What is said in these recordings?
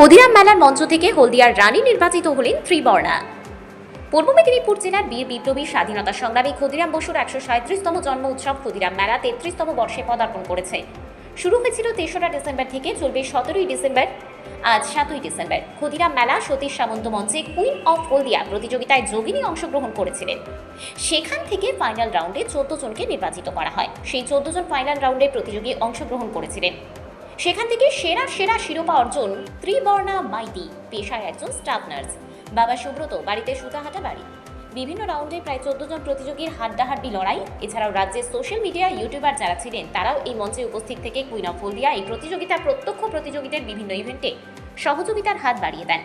ক্ষুদিরাম মেলার মঞ্চ থেকে হলদিয়ার রানী নির্বাচিত হলেন ত্রিবর্ণা। পূর্ব মেদিনীপুর জেলার বীর বিপ্লবী স্বাধীনতা সংগ্রামী ক্ষুদিরাম বসুর একশো সাঁত্রিশতম জন্ম উৎসব ক্ষুদিরাম মেলা তেত্রিশতম বর্ষে পদার্পণ করেছে। শুরু হয়েছিল তেসরা ডিসেম্বর থেকে চলবে সতেরোই ডিসেম্বর, আজ সাতই ডিসেম্বর। ক্ষুদিরাম মেলা সতীশ সামন্ত মঞ্চে কুইন অফ হলদিয়া প্রতিযোগিতায় যোগিনী অংশগ্রহণ করেছিলেন। সেখান থেকে ফাইনাল রাউন্ডে চোদ্দ জনকে নির্বাচিত করা হয়। সেই চোদ্দ জন ফাইনাল রাউন্ডে প্রতিযোগী অংশগ্রহণ করেছিলেন। সেখান থেকে সেরা সেরা শিরোপা অর্জন ত্রিবর্ণা মাইতি, পেশায় একজন স্টাফ নার্স বাবা সুব্রত, বাড়িতে সুতাহাটা বাড়ি। বিভিন্ন রাউন্ডে প্রায় চোদ্দ জন প্রতিযোগীর হাড্ডাহাড্ডি লড়াই। এছাড়াও রাজ্যের সোশ্যাল মিডিয়া ইউটিউবার যারা ছিলেন, তারাও এই মঞ্চে উপস্থিত থেকে কুইন অফ হলদিয়া এই প্রতিযোগিতার প্রত্যক্ষ প্রতিযোগীদের বিভিন্ন ইভেন্টে সহযোগিতার হাত বাড়িয়ে দেন।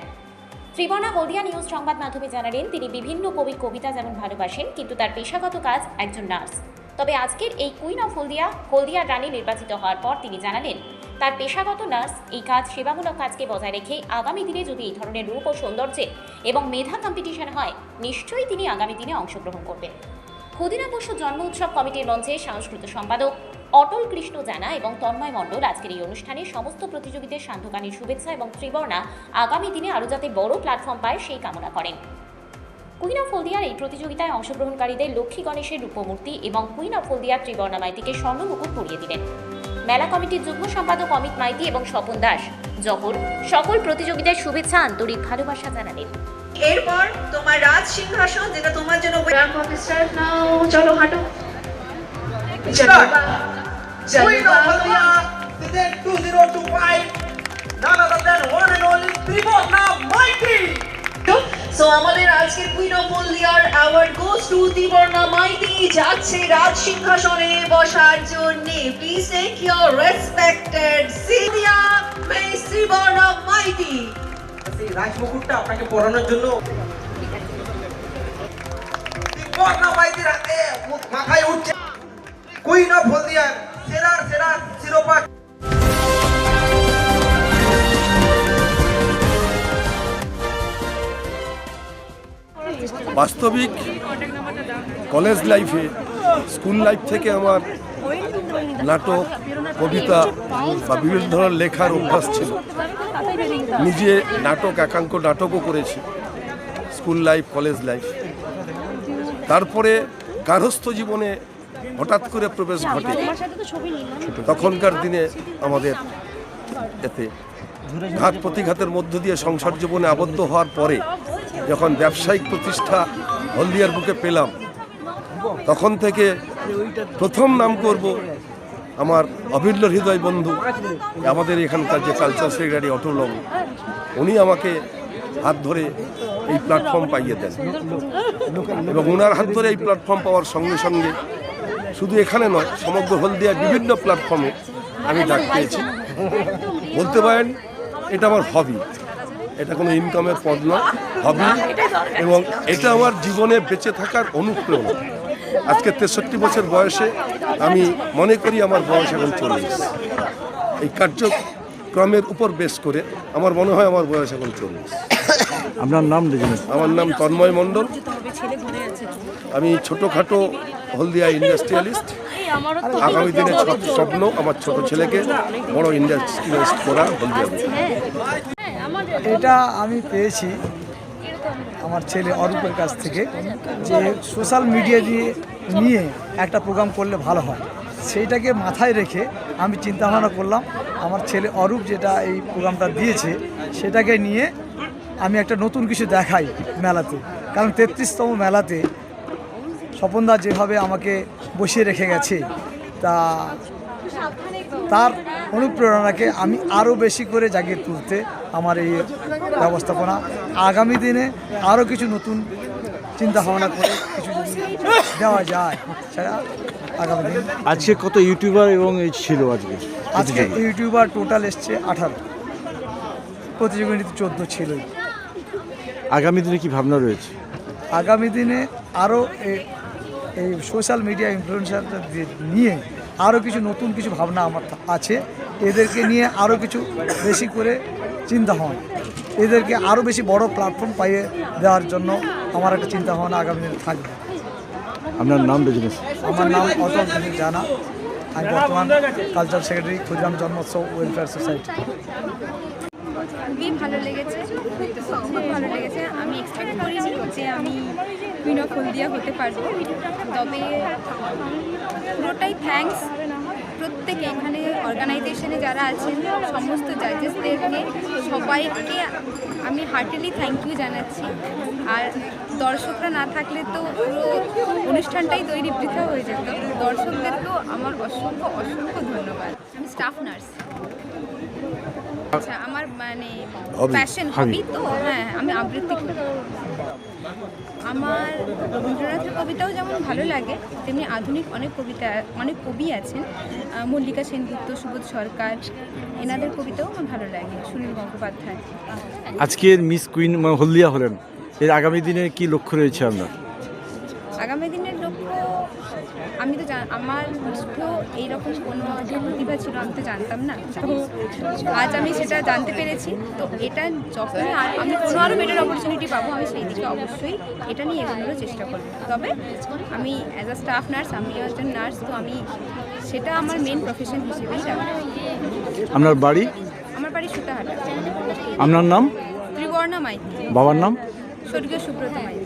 ত্রিবর্ণা হলদিয়া নিউজ সংবাদ মাধ্যমে জানালেন, তিনি বিভিন্ন কবি, কবিতা যেমন ভালোবাসেন, কিন্তু তার পেশাগত কাজ একজন নার্স তবে আজকের এই কুইন অফ হলদিয়া হলদিয়ার রানী নির্বাচিত হওয়ার পর তিনি জানালেন তার পেশাগত নার্স এই কাজ সেবামূলক কাজকে বজায় রেখে আগামী দিনে যদি এই ধরনের রূপ ও সৌন্দর্যে এবং মেধা কম্পিটিশন হয়, নিশ্চয়ই তিনি আগামী দিনে অংশগ্রহণ করবেন। ক্ষুদিরাম বসু জন্ম উৎসব কমিটির মঞ্চে সাংস্কৃতিক সম্পাদক অটল কৃষ্ণ জানা এবং তন্ময় মণ্ডল আজকের এই অনুষ্ঠানে সমস্ত প্রতিযোগীদের সান্ধ্যকালীন শুভেচ্ছা এবং ত্রিবর্ণা আগামী দিনে আরও যাতে বড় প্ল্যাটফর্ম পায় সেই কামনা করেন। কুইন অফ হলদিয়ার এই প্রতিযোগিতায় অংশগ্রহণকারীদের লক্ষ্মী গণেশের রূপমূর্তি এবং কুইন অফ হলদিয়ার ত্রিবর্ণা মাইতিকে স্বর্ণ মুকুট পরিয়ে দিলেন। মেলা কমিটির যুগ্ম সম্পাদক অমিত মাইতি এবং স্বপন দাস। জহর সকল প্রতিযোগীদের শুভেচ্ছা আন্তরিক ভালোবাসা জানালেন। এরপর তোমার রাজ সিংহাসন যেটা তোমার জন্য অফিসার নাও চলো হাঁটো। Queen of India, within 2025, none other than one and only Tribona Mighty. So আমাদের আজকের queen of হলদিয়ার award goes to Tribarna Maiti যাচ্ছে রাজ সিংহাসনে বসার জন্য। Please take your respected senior miss Tribarna Maiti রাজমুকুটটা আপনাকে পরানোর জন্য। ত্রিবর্ণা মাইতির হাতে মুখ- মাথায় উঠছে। কুইন অফ হলদিয়ার সেরার সেরা শিরোপা বাস্তবিক কলেজ লাইফে, স্কুল লাইফ থেকে আমার নাটক, কবিতা বা বিভিন্ন ধরনের লেখার অভ্যাস ছিল। নিজে নাটক, একাঙ্ক নাটকও করেছি, স্কুল লাইফ, কলেজ লাইফ। তারপরে গার্হস্থ্য জীবনে হঠাৎ করে প্রবেশ ঘটে। তখনকার দিনে আমাদের এতে ঘাত প্রতিঘাতের মধ্য দিয়ে সংসার জীবনে আবদ্ধ হওয়ার পরে যখন ব্যবসায়িক প্রতিষ্ঠা হলদিয়ার বুকে পেলাম, তখন থেকে প্রথম নাম করব আমার অভিন্ন হৃদয় বন্ধু, আমাদের এখানকার যে কালচার সেক্রেটারি অটলম উনি আমাকে হাত ধরে এই প্ল্যাটফর্ম পাইয়ে দেন। এবং ওনার হাত ধরে এই প্ল্যাটফর্ম পাওয়ার সঙ্গে সঙ্গে শুধু এখানে নয়, সমগ্র হলদিয়ার বিভিন্ন প্ল্যাটফর্মে আমি ডাক পেয়েছি। বলতে পারেন, এটা আমার হবি এটা কোনো ইনকামের পদ নয় হবি। এবং এটা আমার জীবনে বেঁচে থাকার অনুপ্রেরণা। আজকে তেষট্টি বছর বয়সে আমি মনে করি আমার বয়স এখন চল্লিশ। এই কার্যক্রমের উপর বেশ করে আমার মনে হয় আমার বয়স এখন চল্লিশ। আপনার নাম আমার নাম তন্ময় মণ্ডল। আমি ছোটোখাটো হলদিয়া ইন্ডাস্ট্রিয়ালিস্ট। আগামী দিনে স্বপ্ন আমার ছোট ছেলেকে বড় ইন্ডাস্ট্রিয়ালিস্ট করা হলদিয়া। এটা আমি পেয়েছি আমার ছেলে অরূপের কাছ থেকে, যে সোশ্যাল মিডিয়া দিয়ে নিয়ে একটা প্রোগ্রাম করলে ভালো হয়। সেইটাকে মাথায় রেখে আমি চিন্তা ভাবনা করলাম, আমার ছেলে অরূপ যেটা এই প্রোগ্রামটা দিয়েছে, সেটাকে নিয়ে আমি একটা নতুন কিছু দেখাই মেলাতে। কারণ তেত্রিশতম মেলাতে স্বপনদা যেভাবে আমাকে বসিয়ে রেখে গেছে তা তার অনুপ্রেরণাকে আমি আরও বেশি করে জাগিয়ে তুলতে আমার এই ব্যবস্থাপনা আগামী দিনে আরও কিছু নতুন চিন্তা ভাবনা করে কিছু দেওয়া যায় সেটা আগামী দিন। আজকে কত ইউটিউবার এবং এই ছিল আজকে? আজকে ইউটিউবার টোটাল এসছে আঠারো। প্রতিযোগিতা চোদ্দ ছিলই। আগামী দিনে কি ভাবনা রয়েছে? আগামী দিনে আরও এই সোশ্যাল মিডিয়া ইনফ্লুয়েন্সারদের নিয়ে আরও কিছু নতুন কিছু ভাবনা আমার আছে। এদেরকে নিয়ে আরও কিছু বেশি করে চিন্তা ভাবনা এদেরকে আরও বেশি বড় প্ল্যাটফর্ম পাইয়ে দেওয়ার জন্য আমার একটা চিন্তা ভাবনা আগামী দিনে থাকবে। আপনার নাম বিজনেস আমার নাম অটল জানা আমি বর্তমান কালচার সেক্রেটারি ক্ষুদিরাম জন্মোৎসব ওয়েলফেয়ার সোসাইটি খুবই ভালো লেগেছে খুব ভালো লেগেছে। আমি এক্সপেক্ট করিনি যে আমি কুইন অফ হলদিয়া হতে পারব। তবে পুরোটাই থ্যাঙ্কস প্রত্যেকে। এখানে অর্গানাইজেশনে যারা আছেন সমস্ত জাজেসদেরকে সবাইকে আমি হার্টেলি থ্যাংক ইউ জানাচ্ছি। আর দর্শকরা না থাকলে তো পুরো অনুষ্ঠানটাই তৈরি বৃথা হয়ে যেত। দর্শকদেরকেও আমার অসংখ্য অসংখ্য ধন্যবাদ। আমি স্টাফ নার্স আচ্ছা আমার মানে প্যাশন হবি তো হ্যাঁ আমি আবৃত্তি করি। আমার রবীন্দ্রনাথের কবিতাও যেমন ভালো লাগে তেমনি আধুনিক অনেক কবিতা অনেক কবি আছেন। মল্লিকা সেনগুপ্ত সুবোধ সরকার এনাদের কবিতাও আমার ভালো লাগে সুনীল গঙ্গোপাধ্যায়। আজকের মিস কুইন হলদিয়া হলেন এর আগামী দিনে কি লক্ষ্য রয়েছে আপনার? আগামী দিনের লক্ষ্য আমি তো আমার মধ্যেও এইরকম কোনো যে প্রতিভা ছিল আমি তো জানতাম না। তো আজ আমি সেটা জানতে পেরেছি। তো এটা যখনই আর- আমি কোনো আরও বেটার অপরচুনিটি পাবো আমি সেই দিকে অবশ্যই এটা নিয়ে এগোনোরও চেষ্টা করব। তবে আমি অ্যাজ আ স্টাফ নার্স আমিও একজন নার্স তো আমি সেটা আমার মেন প্রফেশন হিসেবেই রাখব আপনার বাড়ি? আমার বাড়ি সুতাহাটা। আপনার নাম? ত্রিবর্ণা মাইতি। বাবার নাম? স্বর্গীয় সুব্রত মাইতি।